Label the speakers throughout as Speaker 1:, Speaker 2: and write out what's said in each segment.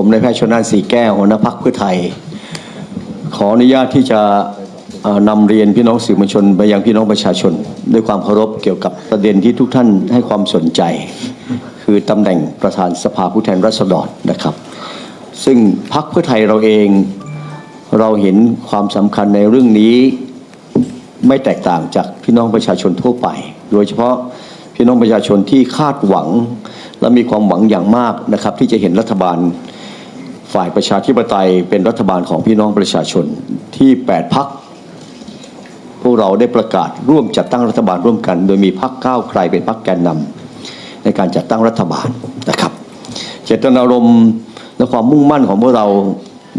Speaker 1: ผมนายแพทย์ชนน่านสีแก้วหัวหน้าพักเพื่อไทย ขออนุญาตที่จะนำเรียนพี่น้องสื่อมวลชนไปยังพี่น้องประชาชน ด้วยความเคารพเกี่ยวกับประเด็นที่ทุกท่านให้ความสนใจ คือตำแหน่งประธานสภาผู้แทนราษฎรนะครับ ซึ่งพักเพื่อไทยเราเองเราเห็นความสำคัญในเรื่องนี้ไม่แตกต่างจากพี่น้องประชาชนทั่วไป โดยเฉพาะพี่น้องประชาชนที่คาดหวัง และมีความหวังอย่างมากนะครับ ที่จะเห็นรัฐบาล ฝ่ายประชาธิปไตยเป็นรัฐบาลของพี่น้องประชาชนที่ 8พักพวกเราได้ประกาศร่วมจัดตั้งรัฐบาลร่วมกัน โดยมีพักก้าวไกลเป็นพักแกนนำในการจัดตั้งรัฐบาลนะครับ เจตนารมณ์และความมุ่งมั่นของพวกเรา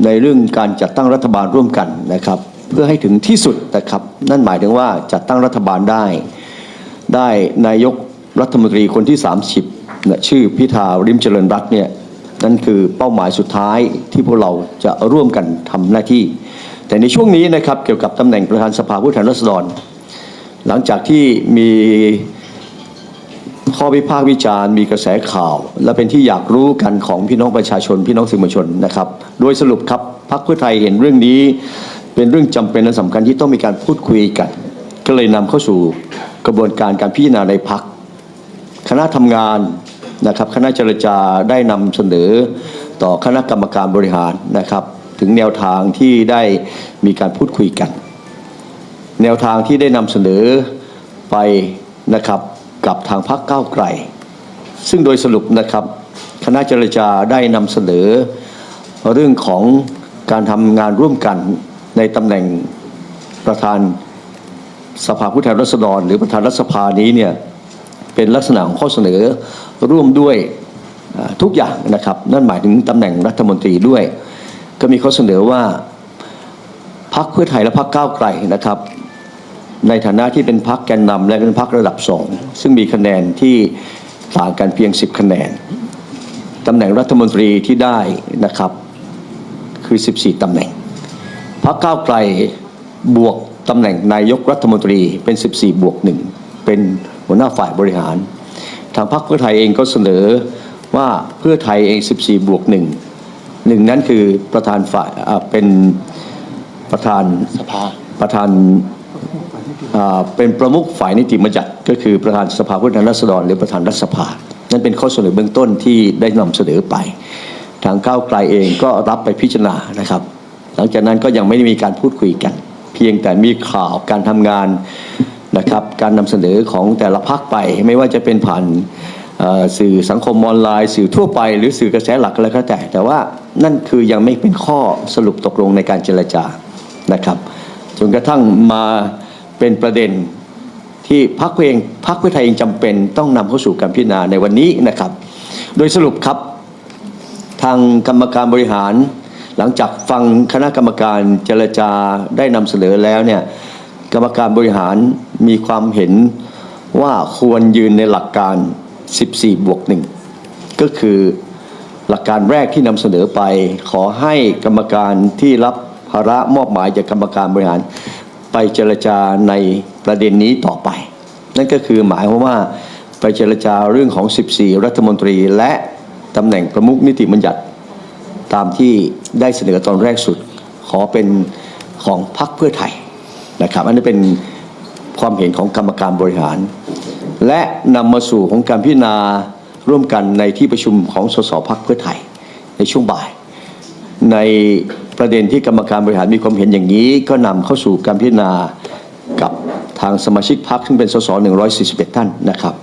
Speaker 1: ในเรื่องการจัดตั้งรัฐบาลร่วมกันนะครับ เพื่อให้ถึงที่สุดนะครับ นั่นหมายถึงว่าจัดตั้งรัฐบาลได้ ได้นายกรัฐมนตรีคนที่ 30นะชื่อพิธาริมเจริญรัตน์เนี่ย นั่นคือเป้าหมายสุดท้ายที่พวกเราจะร่วมกันทำหน้าที่ แต่ในช่วงนี้นะครับเกี่ยวกับตำแหน่งประธานสภาผู้แทนราษฎร หลังจากที่มีข้อวิพากษ์วิจารณ์มีกระแสข่าว และเป็นที่อยากรู้กันของพี่น้องประชาชนพี่น้องสื่อมวลชนนะครับ โดยสรุปครับพรรคเพื่อไทยเห็นเรื่องนี้เป็นเรื่องจำเป็นและสำคัญที่ต้องมีการพูดคุยกัน ก็เลยนำเข้าสู่กระบวนการการพิจารณาในพักคณะทำงาน นะครับคณะเจรจาได้นำเสนอต่อคณะกรรมการบริหารนะครับ ถึงแนวทางที่ได้มีการพูดคุยกัน แนวทางที่ได้นำเสนอไปนะครับกับทางพรรคก้าวไกล ซึ่งโดยสรุปนะครับคณะเจรจาได้นำเสนอ เรื่องของการทำงานร่วมกันในตำแหน่งประธานสภาผู้แทนราษฎร หรือประธานรัฐสภานี้เนี่ย เป็นลักษณะของข้อเสนอร่วมด้วยทุกอย่างนะครับ นั่นหมายถึงตำแหน่งรัฐมนตรีด้วย ก็มีข้อเสนอว่าพักเพื่อไทยและพักก้าวไกลนะครับ ในฐานะที่เป็นพักแกนนำและเป็นพักระดับสองซึ่งมีคะแนนที่ต่างกันเพียง 10 คะแนนตำแหน่งรัฐมนตรีที่ได้นะครับคือ 14 ตำแหน่งพักก้าวไกลบวกตำแหน่งนายกรัฐมนตรีเป็น 14 บวกหนึ่งเป็น หัวหน้าฝ่ายบริหาร ทางพรรคเพื่อไทยเองก็เสนอว่าเพื่อไทยเอง 14 บวกหนึ่งหนึ่งนั้นคือประธานฝ่ายอ่าเป็นประธาน
Speaker 2: สภา
Speaker 1: ประธานอ่าเป็นประมุขฝ่ายนิติบัญญัติก็คือประธานสภาผู้แทนราษฎรหรือประธานรัฐสภา นั่นเป็นข้อเสนอเบื้องต้นที่ได้นำเสนอไป ทางก้าวไกลเองก็รับไปพิจารณานะครับ หลังจากนั้นก็ยังไม่ได้มีการพูดคุยกัน เพียงแต่มีข่าวการทำงาน นะครับการนำเสนอของแต่ละพักไป ไม่ว่าจะเป็นผ่านสื่อสังคมออนไลน์ สื่อทั่วไป หรือสื่อกระแสหลักก็แล้วแต่ แต่ว่านั่นคือยังไม่เป็นข้อสรุปตกลงในการเจรจานะครับจนกระทั่งมาเป็นประเด็นที่พรรคเพื่องพรรคเพื่อไทยเองจำเป็นต้องนำเข้าสู่การพิจารณาในวันนี้นะครับ โดยสรุปครับ ทางกรรมการบริหาร หลังจากฟังคณะกรรมการเจรจาได้นำเสนอแล้วเนี่ยกรรมการบริหาร มีความเห็นว่าควรยืนในหลักการ 14 บวกหนึ่งก็คือหลักการแรกที่นำเสนอไป ขอให้กรรมการที่รับภาระมอบหมายจากกรรมการบริหาร ไปเจรจาในประเด็นนี้ต่อไป นั่นก็คือหมายความว่าไปเจรจาเรื่องของ 14 รัฐมนตรี และตำแหน่งประมุขนิติบัญญัติ ตามที่ได้เสนอตอนแรกสุด ขอเป็นของพรรคเพื่อไทยนะครับ อันนี้เป็น ความเห็นของกรรมการบริหาร และนำมาสู่ของการพิจารณาร่วมกันในที่ประชุมของสสพรรคเพื่อไทยในช่วงบ่าย ในประเด็นที่กรรมการบริหารมีความเห็นอย่างนี้ ก็นำเข้าสู่การพิจารณากับทางสมาชิกพรรคซึ่งเป็นสส141 ท่านนะครับ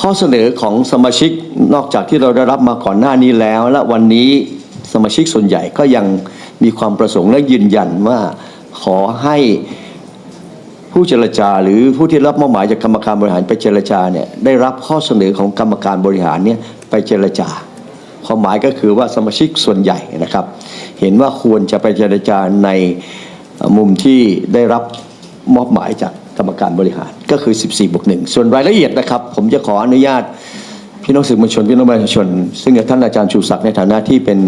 Speaker 1: ข้อเสนอของสมาชิกนอกจากที่เราได้รับมาก่อนหน้านี้แล้ว และวันนี้สมาชิกส่วนใหญ่ก็ยังมีความประสงค์และยืนยันว่าขอให้ ผู้เจรจาหรือผู้ที่รับมอบหมายจากกรรมการบริหารไปเจรจาเนี่ยได้รับข้อเสนอของกรรมการบริหารเนี่ยไปเจรจาความหมายก็คือว่าสมาชิกส่วนใหญ่นะครับ เห็นว่าควรจะไปเจรจาในมุมที่ได้รับมอบหมายจากกรรมการบริหารก็คือ 14บวกหนึ่งส่วนรายละเอียดนะครับ ผมจะขออนุญาตพี่น้องสื่อมวลชนพี่น้องประชาชน ซึ่งท่านอาจารย์ชูศักดิ์ในฐานะที่เป็น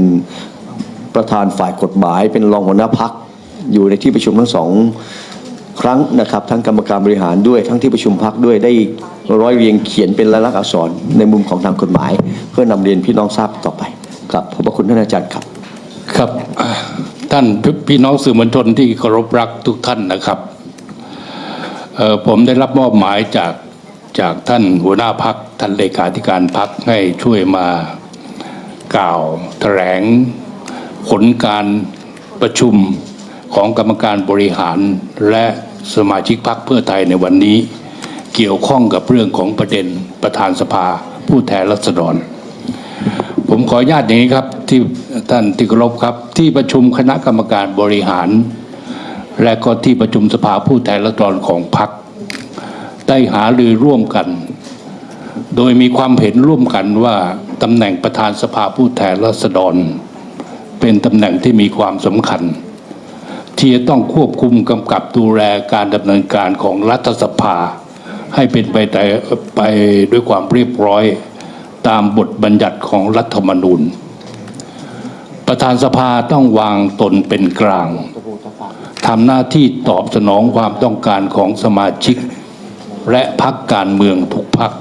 Speaker 1: ประธานฝ่ายกฎหมาย เป็นรองหัวหน้าพักอยู่ในที่ประชุมทั้งสอง ครั้งนะครับทั้งกรรมการบริหารด้วยทั้งที่ประชุมพักด้วยได้ร้อยเรียงเขียนเป็นลายลักษณ์อักษรในมุมของทางกฎหมาย เพื่อนำเรียนพี่น้องทราบต่อไปครับขอบพระคุณท่านอาจารย์ครับ
Speaker 2: ครับท่านพี่น้องสื่อมวลชนที่เคารพรักทุกท่านนะครับผมได้รับมอบหมายจากจากท่านหัวหน้าพักท่านเลขาธิการพักให้ช่วยมากล่าวแถลงผลการประชุม ของกรรมการบริหารและสมาชิกพักเพื่อไทยในวันนี้ เกี่ยวข้องกับเรื่องของประเด็นประธานสภา ผู้แทนราษฎร ผมขออนุญาตอย่างนี้ครับที่ท่านที่เคารพครับ ที่ประชุมคณะกรรมการบริหาร และก็ที่ประชุมสภาผู้แทนราษฎรของพรรคได้หารือร่วมกัน โดยมีความเห็นร่วมกันว่าตำแหน่งประธานสภาผู้แทนราษฎร เป็นตำแหน่งที่มีความสำคัญ ที่จะต้องควบคุมกำกับดูแลการดำเนินการของรัฐสภา ให้เป็นไปได้ไปด้วยความเรียบร้อยตามบทบัญญัติของรัฐธรรมนูญ ประธานสภาต้องวางตนเป็นกลางทำหน้าที่ตอบสนองความต้องการของสมาชิก และพักการเมืองทุกพัก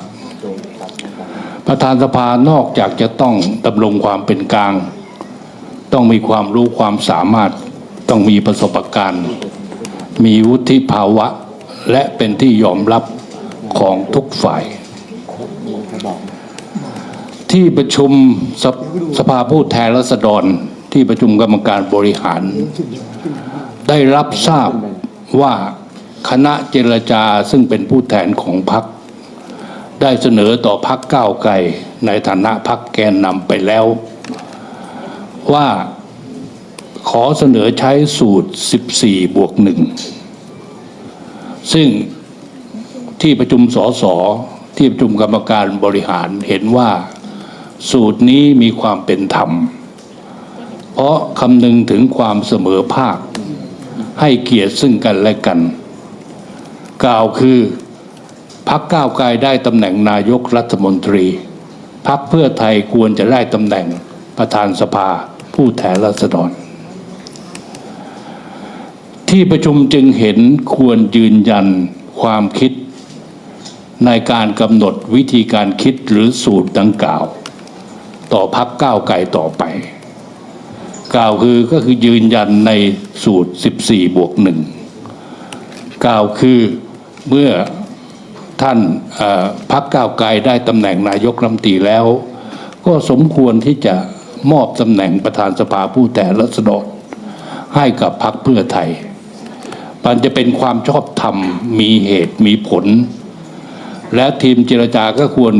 Speaker 2: ประธานสภานอกจากจะต้องดำรงความเป็นกลาง ต้องมีความรู้ความสามารถ ต้องมีประสบการณ์ มีวุฒิภาวะ และเป็นที่ยอมรับของทุกฝ่าย ที่ประชุมสภสภาผู้แทนราษฎรที่ประชุมกรรมการบริหาร ได้รับทราบว่าคณะเจรจาซึ่งเป็นผู้แทนของพรรคได้เสนอต่อพรรคก้าวไกลในฐานะพรรคแกนนำไปแล้ว ว่า ขอเสนอใช้สูตร 14 บวกหนึ่งซึ่งที่ประชุมสสที่ประชุมกรรมการบริหารเห็นว่าสูตรนี้มีความเป็นธรรม เพราะคำนึงถึงความเสมอภาค ให้เกียรติซึ่งกันและกัน กล่าวคือพักก้าวไกลได้ตำแหน่งนายกรัฐมนตรี พักเพื่อไทยควรจะได้ตำแหน่งประธานสภาผู้แทนราษฎร ที่ประชุมจึงเห็นควรยืนยันความคิด ในการกำหนดวิธีการคิดหรือสูตรดังกล่าว ต่อพักก้าวไกลต่อไป กล่าวคือก็คือยืนยันในสูตร 14 บวกหนึ่งกล่าวคือเมื่อท่านพักก้าวไกลได้ตำแหน่งนายกรัฐมนตรีแล้ว ก็สมควรที่จะมอบตำแหน่งประธานสภาผู้แทนราษฎรให้กับพักเพื่อไทย มันจะเป็นความชอบธรรมมีเหตุมีผล และทีมเจรจาก็ควร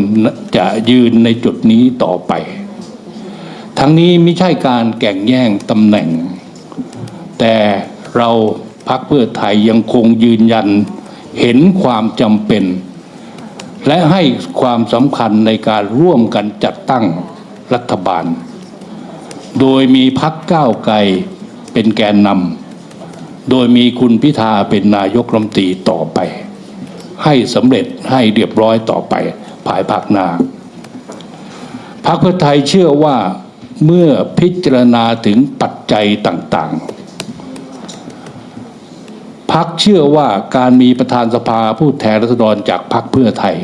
Speaker 2: จะยืนในจุดนี้ต่อไป ทั้งนี้ไม่ใช่การแก่งแย่งตำแหน่ง แต่เราพักเพื่อไทยยังคงยืนยันเห็นความจำเป็น และให้ความสำคัญในการร่วมกันจัดตั้งรัฐบาล โดยมีพักก้าวไกลเป็นแกนนำ โดยมีคุณพิธาเป็นนายกรัฐมนตรีต่อไป ให้สำเร็จให้เรียบร้อยต่อไปภายภาคหน้าพรรคเพื่อไทยเชื่อว่าเมื่อพิจารณาถึงปัจจัยต่างๆ พักเชื่อว่าการมีประธานสภาผู้แทนราษฎรจากพรรคเพื่อไทย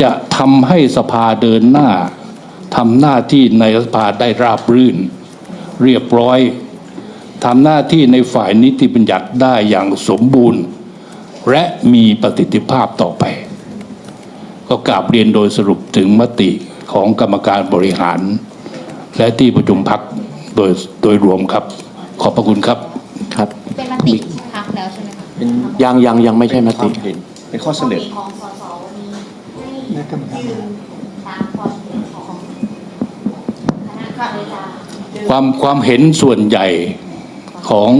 Speaker 2: จะทำให้สภาเดินหน้าทำหน้าที่ในสภาได้ราบรื่น เรียบร้อย ทำหน้าที่ในฝ่ายนิติบัญญัติได้อย่างสมบูรณ์ และมีประสิทธิภาพต่อไป ก็กราบเรียนโดยสรุปถึงมติของกรรมการบริหาร และที่ประชุมพักโดยโดยรวมครับ ขอบพระคุณครับ
Speaker 3: ครับ
Speaker 4: เป็นมติพักแล้วใช่ไหมคะ
Speaker 1: เป็น
Speaker 3: ยังยังยังไม่ใช่มติ
Speaker 1: เห็นเป็นข้อเสนอ
Speaker 4: มติของสสวันนี้ให้ยืนตามความเห็นของคณะกรรมการ
Speaker 2: ความความเห็นส่วนใหญ่ ของ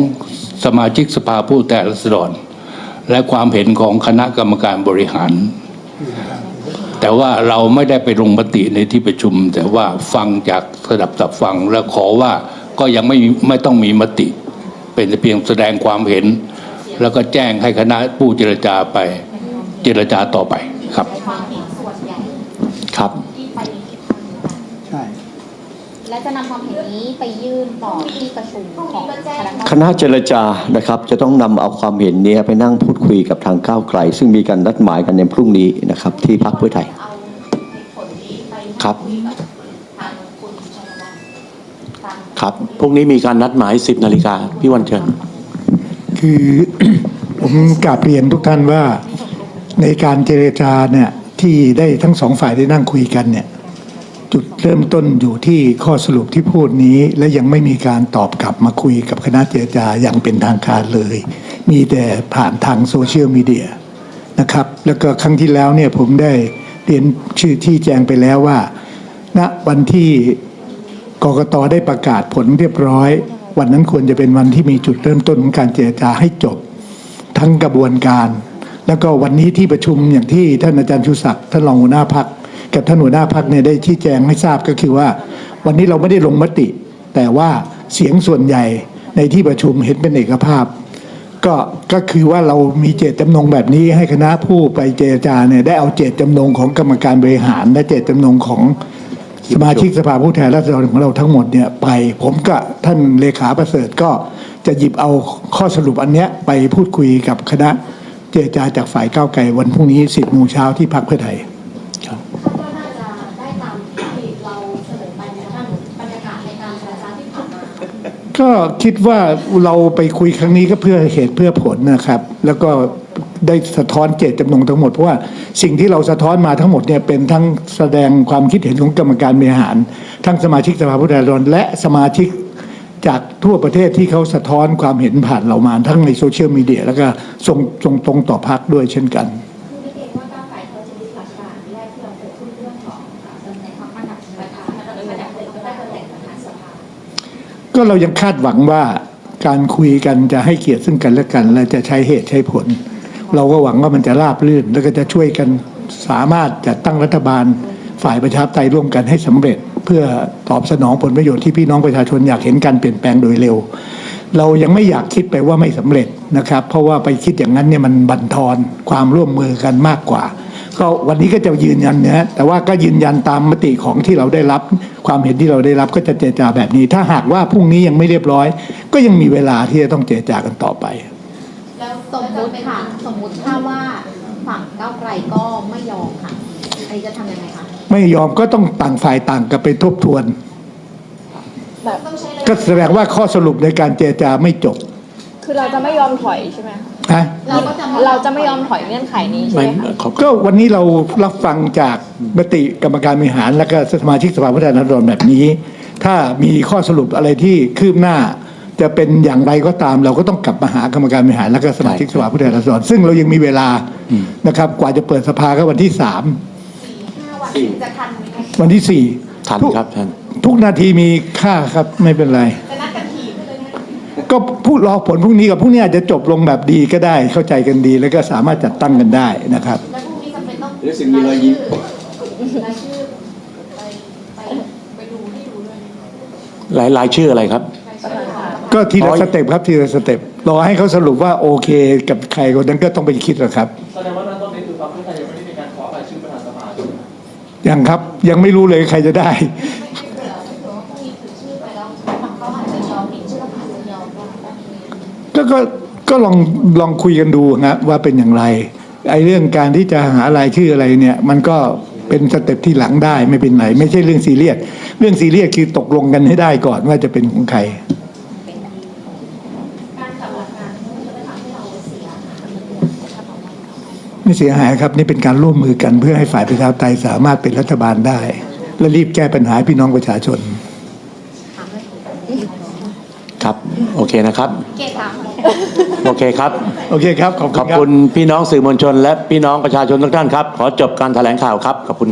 Speaker 2: สมาชิกสภาผู้แทนราษฎร และความเห็นของคณะกรรมการบริหาร แต่ว่าเราไม่ได้ไปลงมติในที่ประชุม แต่ว่าฟังจากระดับตับฟังและขอว่าก็ยังไม่ไม่ต้องมีมติ เป็นแต่เพียงแสดงความเห็น แล้วก็แจ้งให้คณะผู้เจรจาไปเจรจาต่อไปครับ
Speaker 4: ความเห็นส่วนใหญ่
Speaker 3: ครับ
Speaker 4: ที่ไปในทิศทางเดียวกัน
Speaker 5: ใช่
Speaker 4: และจะนำความเห็นนี้ไปยื่นต่อที่ประชุมของคณะกรรม
Speaker 1: ค
Speaker 4: การ
Speaker 1: ณะเจรจานะครับ จะต้องนำเอาความเห็นนี้ไปนั่งพูดคุยกับทางก้าวไกล ซึ่งมีการนัดหมายกันในพรุ่งนี้นะครับ ที่พรรคเพื่อไทย
Speaker 4: เอาเหตุผลนี้ไป
Speaker 3: ครับ
Speaker 4: คุยกับทางคุณ
Speaker 3: ครับพรุ่งนี้มีการนัดหมาย10นาฬิกาพี่วันเชิญ
Speaker 5: คือผมกราบเรียนทุกท่านว่าในการเจรจาเนี่ยที่ได้ทั้งสองฝ่ายได้นั่งคุยกันเนี่ย จุดเริ่มต้นอยู่ที่ข้อสรุปที่พูดนี้ และยังไม่มีการตอบกลับมาคุยกับคณะเจรจาอย่างเป็นทางการเลย มีแต่ผ่านทางโซเชียลมีเดียนะครับ แล้วก็ครั้งที่แล้วเนี่ยผมได้เรียนชื่อที่แจ้งไปแล้วว่าณวันที่กกตได้ประกาศผลเรียบร้อย วันนั้นควรจะเป็นวันที่มีจุดเริ่มต้นของการเจรจาให้จบ ทั้งกระบวนการ แล้วก็วันนี้ที่ประชุมอย่างที่ท่านอาจารย์ชูศักดิ์ท่านรองหัวหน้าพัก กับท่านหัวหน้าพักเนี่ยได้ชี้แจงให้ทราบก็คือว่า วันนี้เราไม่ได้ลงมติ แต่ว่าเสียงส่วนใหญ่ในที่ประชุมเห็นเป็นเอกภาพ ก็ก็คือว่าเรามีเจตจำนงแบบนี้ให้คณะผู้ไปเจรจาเนี่ยได้เอาเจตจำนงของกรรมการบริหาร และเจตจำนงของสมาชิกสภาผู้แทนราษฎรของเราทั้งหมดเนี่ยไป ผมกับท่านเลขาประเสริฐก็จะหยิบเอาข้อสรุปอันเนี้ยไปพูดคุยกับคณะเจรจาจากฝ่ายก้าวไกลวันพรุ่งนี้สิบโมงเช้าที่พักเพื่อไทย
Speaker 4: คาดว่าน่าจะได้ตามที่เราเสนอไปในท่านบรรยากาศในการเจรจาที่ผ่านมา
Speaker 5: ก็คิดว่าเราไปคุยครั้งนี้ก็เพื่อเหตุเพื่อผลนะครับ แล้วก็ได้สะท้อนเจตจำนงทั้งหมด เพราะว่าสิ่งที่เราสะท้อนมาทั้งหมดเนี่ยเป็นทั้งแสดงความคิดเห็นของกรรมการบริหาร ทั้งสมาชิกสภาผู้แทนราษฎรและสมาชิกจากทั่วประเทศที่เขาสะท้อนความเห็นผ่านเรามาทั้งในโซเชียลมีเดียแล้วก็ส่งส่งตรงต่อพักด้วยเช่นกัน
Speaker 4: ก็เรายัง
Speaker 5: คาดหวังว่าการคุยกันจะให้เกียรติซึ่งกันและกัน และจะใช้เหตุใช้ผล เราก็หวังว่ามันจะราบรื่น แล้วก็จะช่วยกันสามารถจัดตั้งรัฐบาลฝ่ายประชาธิปไตยร่วมกันให้สำเร็จ เพื่อตอบสนองผลประโยชน์ที่พี่น้องประชาชนอยากเห็นการเปลี่ยนแปลงโดยเร็ว เรายังไม่อยากคิดไปว่าไม่สำเร็จนะครับ เพราะว่าไปคิดอย่างนั้นเนี่ยมันบั่นทอนความร่วมมือกันมากกว่า ก็วันนี้ก็จะยืนยันนะฮะแต่ว่าก็ยืนยันตามมติของที่เราได้รับ ความเห็นที่เราได้รับก็จะเจรจาแบบนี้ ถ้าหากว่าพรุ่งนี้ยังไม่เรียบร้อย ก็ยังมีเวลาที่จะต้องเจรจากันต่อไป
Speaker 4: แล้วสมมุติค่ะสมมุติถ้าว่าฝั่งก้าวไกลก็ไม่ยอมค่ะอันนี้จะทำยังไงคะ
Speaker 5: ไม่ยอมก็ต้องต่างฝ่ายต่างกันไปทบทวน
Speaker 4: ต้องใช้ระยะ
Speaker 5: ก็แสดงว่าข้อสรุปในการเจรจาไม่จบ
Speaker 6: คือเราจะไม่ยอมถอยใช่ไหมคะ
Speaker 5: นะ
Speaker 4: เราก็จะ
Speaker 6: เราจะไม่ยอมถอยเงื่อนไขนี้ใช่
Speaker 3: ไม่
Speaker 6: ไหมคะ
Speaker 3: ขอบ
Speaker 5: ก็วันนี้เรารับฟังจากมติกรรมการบริหารและก็สมาชิกสภาผู้แทนราษฎรแบบนี้ ถ้ามีข้อสรุปอะไรที่คืบหน้า จะเป็นอย่างไรก็ตาม เราก็ต้องกลับมาหากรรมการบริหารและก็สมาชิกสภาผู้แทนราษฎรซึ่งเรายังมีเวลานะครับ กว่าจะเปิดสภาก็วันที่สาม
Speaker 4: ห้าวันจะทันไหมคะ
Speaker 5: วันที่สี่
Speaker 3: ทัน
Speaker 5: ทุก
Speaker 3: ครับท่าน
Speaker 5: ทุกนาทีมีค่าครับไม่เป็นไร
Speaker 4: ก็
Speaker 5: พูดรอผลพรุ่งนี้กับพรุ่งนี้อาจจะจบลงแบบดีก็ได้เข้าใจกันดี แล้วก็สามารถจัดตั้งกันได้นะครับ
Speaker 4: แล้วพรุ่งนี้จำเป็นต้อง
Speaker 1: เดี๋ยวสิ่งมีรอยยิ้ม
Speaker 4: รายชื่อไปไปไปดูให้ดูด้วย
Speaker 3: หลายหลายชื่ออะไรครับ
Speaker 5: ก็ทีละสเต็ปครับทีละสเต็ปรอให้เขาสรุปว่าโอเคกับใครคนนั้นก็ต้องไปคิดแหละครับ
Speaker 7: แสดงว่าตอนนี้คือพรรคเพื่อไทยยังไม่ได้มีการขอรายชื่อประธานสภาใช่ไหมครับ
Speaker 5: ยังครับยังไม่รู้เลยใครจะได้ ก็ก็ก็ลองลองคุยกันดูนะว่าเป็นอย่างไรไอ้เรื่องการที่จะหารายชื่ออะไรเนี่ย มันก็เป็นสเต็ปที่หลังได้ไม่เป็นไรไม่ใช่เรื่องซีเรียสเรื่องซีเรียสคือตกลงกันให้ได้ก่อนว่าจะเป็นของใคร
Speaker 4: การกลับหลักการมันจะไม่ทำให้เราเสียหายถ้าบอกว่า
Speaker 5: ไม่เสียหายครับ นี่เป็นการร่วมมือกันเพื่อให้ฝ่ายประชาธิปไตยสามารถเป็นรัฐบาลได้ และรีบแก้ปัญหาให้พี่น้องประชาชน
Speaker 3: ครับ โอเคนะครับ
Speaker 4: เกตถาม
Speaker 3: โอเคครับ
Speaker 5: โอเคครับ ขอบ
Speaker 3: ข
Speaker 5: คุ
Speaker 3: อบ
Speaker 5: ณครับ
Speaker 3: คุณพี่น้องสื่อมวลชน และพี่น้องประชาชนทุกท่านครับ ขอจบการแถลงข่าวครับ ขอบคุณ